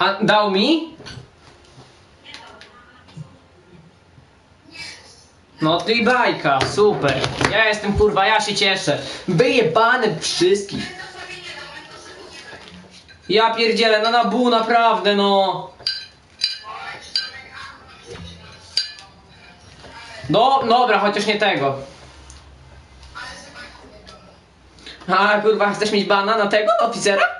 A dał mi? No ty i bajka, super. Ja jestem kurwa, ja się cieszę. Wyjebane wszystkich. Ja pierdzielę, no na bu, naprawdę no. No, dobra, chociaż nie tego. A kurwa, chcesz mieć bana na tego, oficera?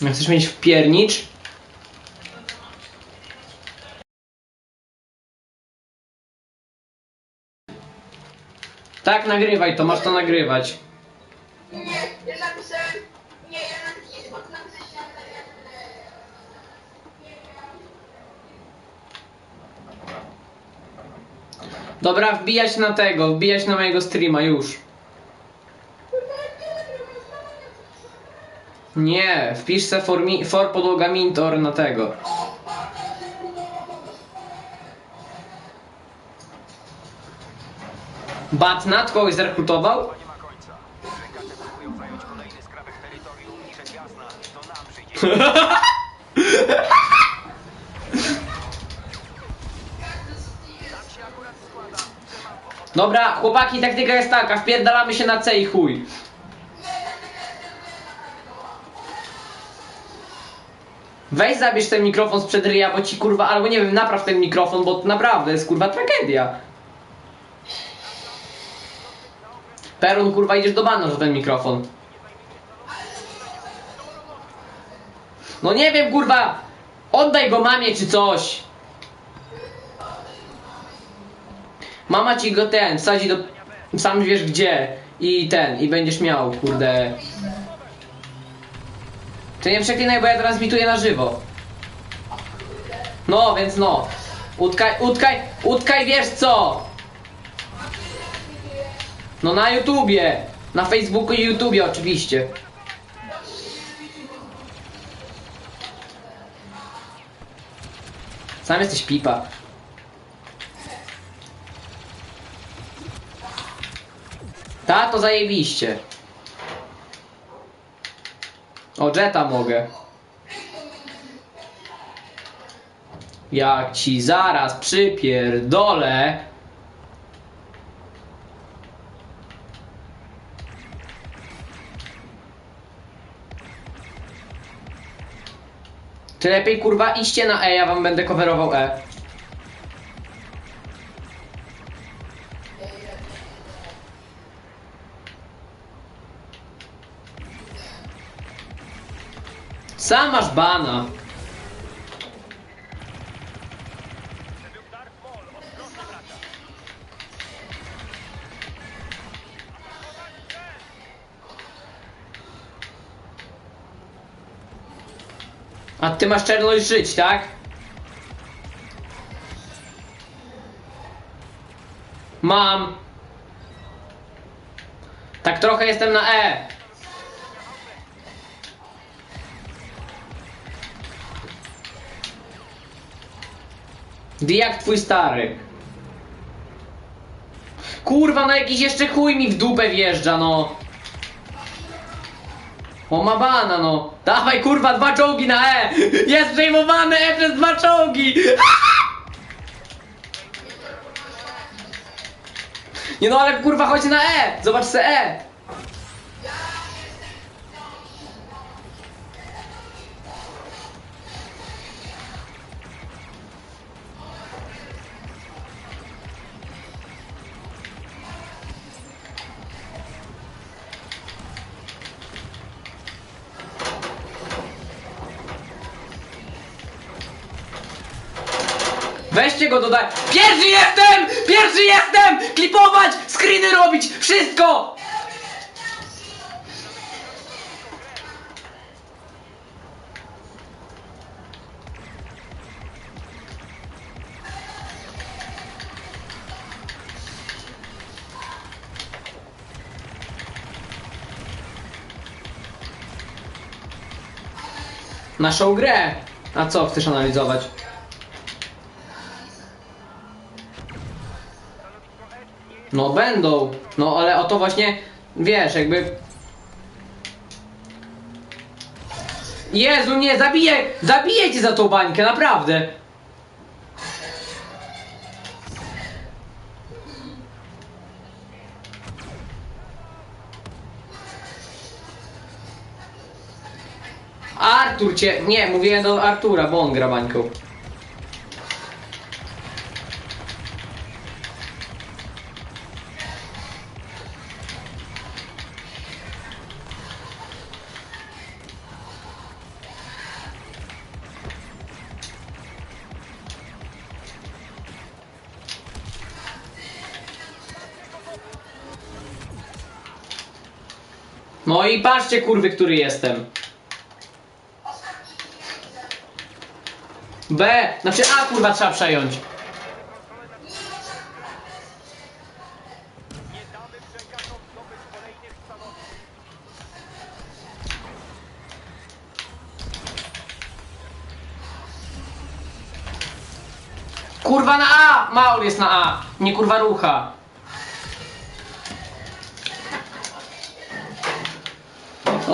Chcesz mieć wpiernicz? Tak, nagrywaj to, masz to nagrywać. Nie, ja napisałem... Nie, ja napisałem... Dobra, wbijać na tego, wbijać na mojego streama już. Nie, wpisz se for, mi, for podłoga mintor na tego. Batnat kogoś zrekrutował? Dobra, chłopaki, taktyka jest taka, wpierdalamy się na C i chuj. Weź zabierz ten mikrofon sprzed ryja, bo ci kurwa, albo nie wiem, napraw ten mikrofon, bo naprawdę jest kurwa tragedia. Perun, kurwa, idziesz do bana za ten mikrofon. No nie wiem, kurwa, oddaj go mamie czy coś. Mama ci go ten, wsadzi do... Sam wiesz gdzie. I ten, i będziesz miał, kurde... Ty nie przeklinaj, bo ja transmituję na żywo. No, więc no. Utkaj, utkaj, utkaj, wiesz co? No na YouTubie. Na Facebooku i YouTubie oczywiście. Sam jesteś pipa. Ta, to zajebiście. O, Jetta mogę. Jak ci zaraz przypierdolę. Ty lepiej kurwa idźcie na E, ja wam będę coverował E. Sam masz bana. A ty masz czerność żyć, tak? Mam. Tak trochę jestem na E. Gdy jak twój stary. Kurwa, no jakiś jeszcze chuj mi w dupę wjeżdża, no. O ma bana, no. Dawaj, kurwa, dwa czołgi na E. Jest przejmowane E przez dwa czołgi. Nie no, ale kurwa, chodź na E. Zobacz se E. Weźcie go dodaj. Pierwszy jestem! Pierwszy jestem! Klipować! Screeny robić! Wszystko! Naszą grę. A co chcesz analizować? No będą. No ale o to właśnie, wiesz, jakby... Jezu, nie, zabiję, zabiję cię za tą bańkę, naprawdę. Artur cię, nie, mówiłem do Artura, bo on gra bańką. No i patrzcie kurwy, który jestem. B, znaczy A kurwa trzeba przejąć. Kurwa na A! Maul jest na A, nie kurwa rucha.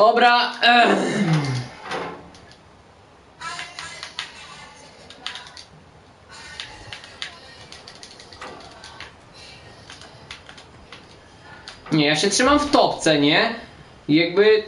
Dobra. Nie, ja się trzymam w topce, nie? Jakby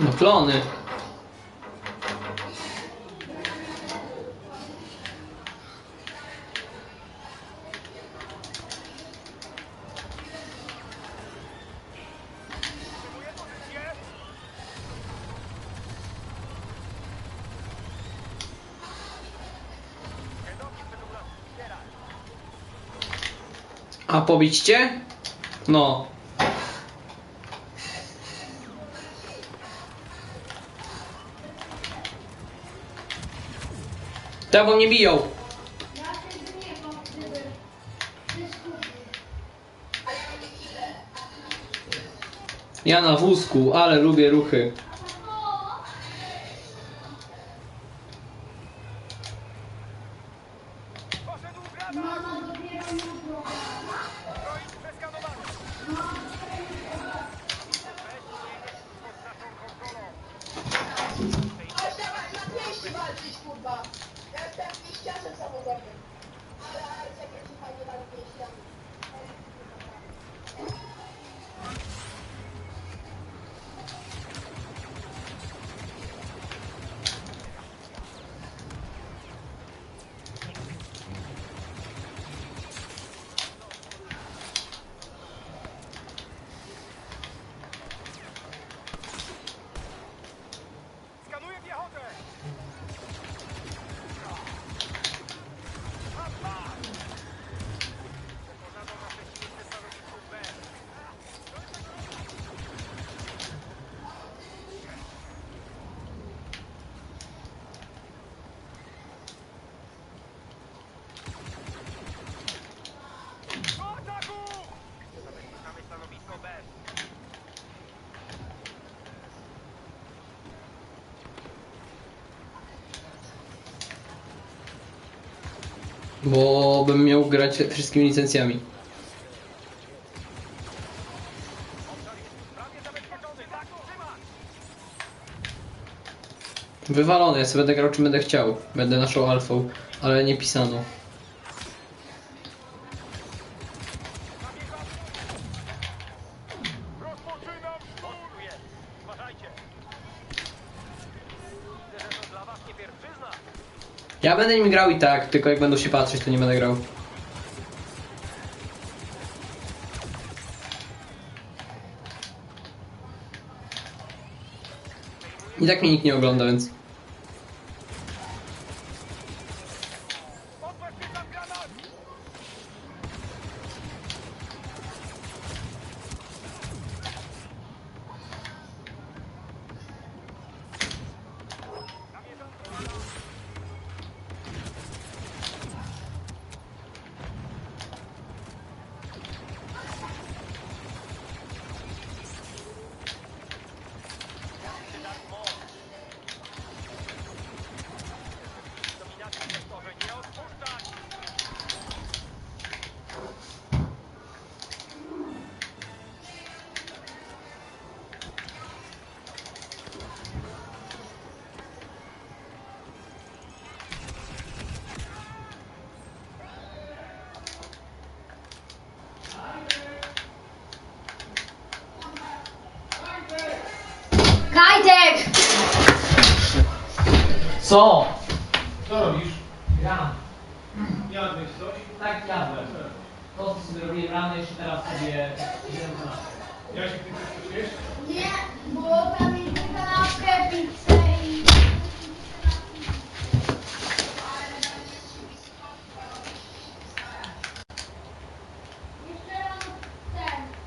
No klony. A pobić cię? No. Tobą nie biją. ja na wózku, ale lubię ruchy. Bo bym miał grać wszystkimi licencjami. Wywalone, ja sobie będę grał będę chciał. Będę naszą alfą, ale nie pisano. Ja będę nim grał i tak, tylko jak będą się patrzeć, to nie będę grał. I tak mnie nikt nie ogląda, więc... Co? Co robisz? Gram. Jadłeś coś? Tak jadłem. To co sobie robiłem rano, jeszcze teraz sobie idę na Jasiek, ty też chcesz jeść? Nie, bo tam jest kanapkę, pizzę.